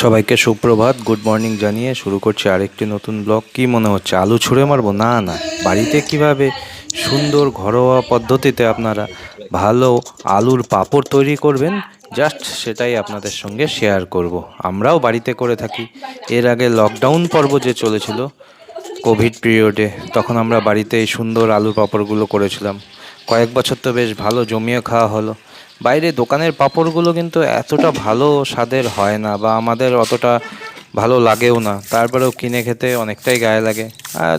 সবাইকে সুপ্রভাত good morning জানিয়ে শুরু করছি আরেকটি নতুন ব্লগ কি মনে হচ্ছে, আলু ছুঁড়ে মারবো? না না। বাড়িতে কীভাবে সুন্দর ঘরোয়া পদ্ধতিতে আপনারা ভালো আলুর পাপড় তৈরি করবেন জাস্ট সেটাই আপনাদের সঙ্গে শেয়ার করব। আমরাও বাড়িতে করে থাকি। এর আগে লকডাউন পর্ব যে চলেছিল কোভিড পিরিয়ডে তখন আমরা বাড়িতে এই সুন্দর আলুর পাপড়গুলো করেছিলাম। কয়েক বছর তো বেশ ভালো জমিয়ে খাওয়া হলো। বাইরে দোকানের পাঁপড়গুলো কিন্তু এতটা ভালো স্বাদের হয় না বা আমাদের অতটা ভালো লাগেও না। তারপরেও কিনে খেতে অনেকটাই গায়ে লাগে। আর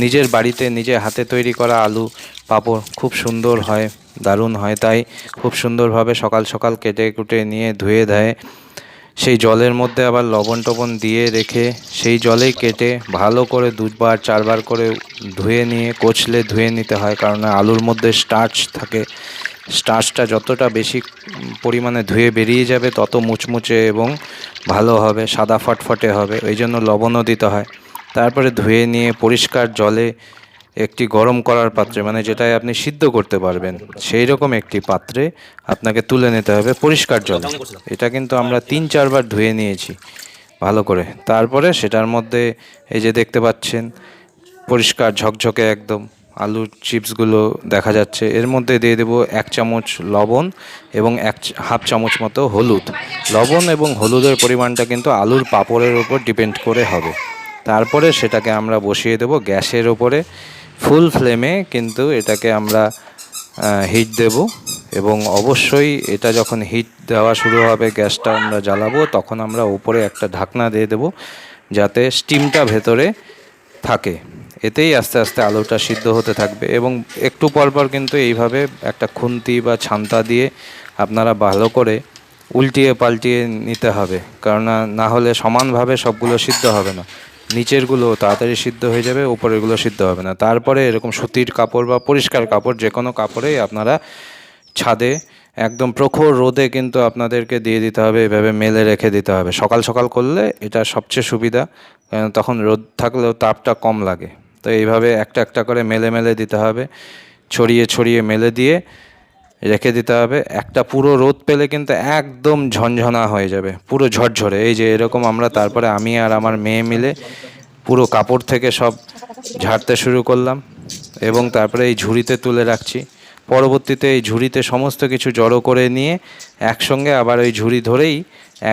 নিজের বাড়িতে নিজে হাতে তৈরি করা আলু, পাঁপড় খুব সুন্দর হয়, দারুণ হয়। তাই খুব সুন্দরভাবে সকাল সকাল কেটে কুটে নিয়ে ধুয়ে দেয়। সেই জলের মধ্যে আবার লবণ টবণ দিয়ে রেখে সেই জলেই কেটে ভালো করে দুবার, চারবার করে ধুয়ে নিয়ে, কচলে ধুয়ে নিতে হয়। কারণ আলুর মধ্যে স্টার্চ থাকে। স্টার্চটা যতটা বেশি পরিমাণে ধুয়ে বেরিয়ে যাবে, তত মুচমুচে এবং ভালো হবে, সাদা ফটফটে হবে, ওই জন্য লবণও দিতে হয়। তারপরে ধুয়ে নিয়ে পরিষ্কার জলে একটি গরম করার পাত্রে মানে যেটাই আপনি সিদ্ধ করতে পারবেন সেই রকম একটি পাত্রে আপনাকে তুলে নিতে হবে পরিষ্কার জলে। এটা কিন্তু আমরা তিন চারবার ধুয়ে নিয়েছি ভালো করে। তারপরে সেটার মধ্যে এই যে দেখতে পাচ্ছেন, পরিষ্কার ঝকঝকে একদম। আলুর চিপসগুলো দেখা যাচ্ছে। এর মধ্যে দিয়ে দেবো এক চামচ লবণ এবং এক হাফ চামচ মতো হলুদ। লবণ এবং হলুদের পরিমাণটা কিন্তু আলুর পাঁপড়ের উপর ডিপেন্ড করে হবে। তারপরে সেটাকে আমরা বসিয়ে দেবো গ্যাসের ওপরে। ফুল ফ্লেমে কিন্তু এটাকে আমরা হিট দেব এবং অবশ্যই এটা যখন হিট দেওয়া শুরু হবে গ্যাসটা আমরা জ্বালাবো, তখন আমরা উপরে একটা ঢাকনা দিয়ে দেবো যাতে স্টিমটা ভেতরে থাকে। এতেই আস্তে আস্তে আলুটা সিদ্ধ হতে থাকবে এবং একটু পর পর কিন্তু এইভাবে একটা খুন্তি বা ছান্তা দিয়ে আপনারা ভালো করে উল্টিয়ে পাল্টিয়ে নিতে হবে। কারণ না- হলে সমানভাবে সবগুলো সিদ্ধ হবে না। নিচেরগুলো তাড়াতাড়ি সিদ্ধ হয়ে যাবে, উপরেরগুলো সিদ্ধ হবে না। তারপরে এরকম সুতির কাপড় বা পরিষ্কার কাপড় যে কোনো কাপড়েই আপনারা ছাদে একদম প্রখর রোদে কিন্তু আপনাদেরকে দিয়ে দিতে হবে, এভাবে মেলে রেখে দিতে হবে। সকাল সকাল করলে এটা সবচেয়ে সুবিধা। তখন রোদ থাকলেও তাপটা কম লাগে। তো এইভাবে একটা একটা করে মেলে মেলে দিতে হবে। ছড়িয়ে ছড়িয়ে মেলে দিয়ে রেখে দিতে হবে। একটা পুরো রোদ পেলে কিন্তু একদম ঝনঝনা হয়ে যাবে, পুরো ঝরঝরে। এই যে এরকম আমরা তারপরে আমি আর আমার মেয়ে মিলে পুরো কাপড় থেকে সব ঝাড়তে শুরু করলাম এবং তারপরে এই ঝুড়িতে তুলে রাখছি। পরবর্তীতে এই ঝুড়িতে সমস্ত কিছু জড়ো করে নিয়ে একসঙ্গে আবার ওই ঝুড়ি ধরেই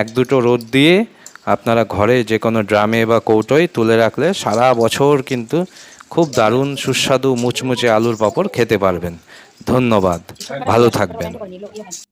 এক দুটো রোদ দিয়ে আপনারা ঘরে যে কোনো ড্রামে বা কৌটোয় তুলে রাখলে সারা বছর কিন্তু খুব দারুণ, সুস্বাদু, মুচমুচে আলুর পাঁপড় খেতে পারবেন। ধন্যবাদ। ভালো থাকবেন।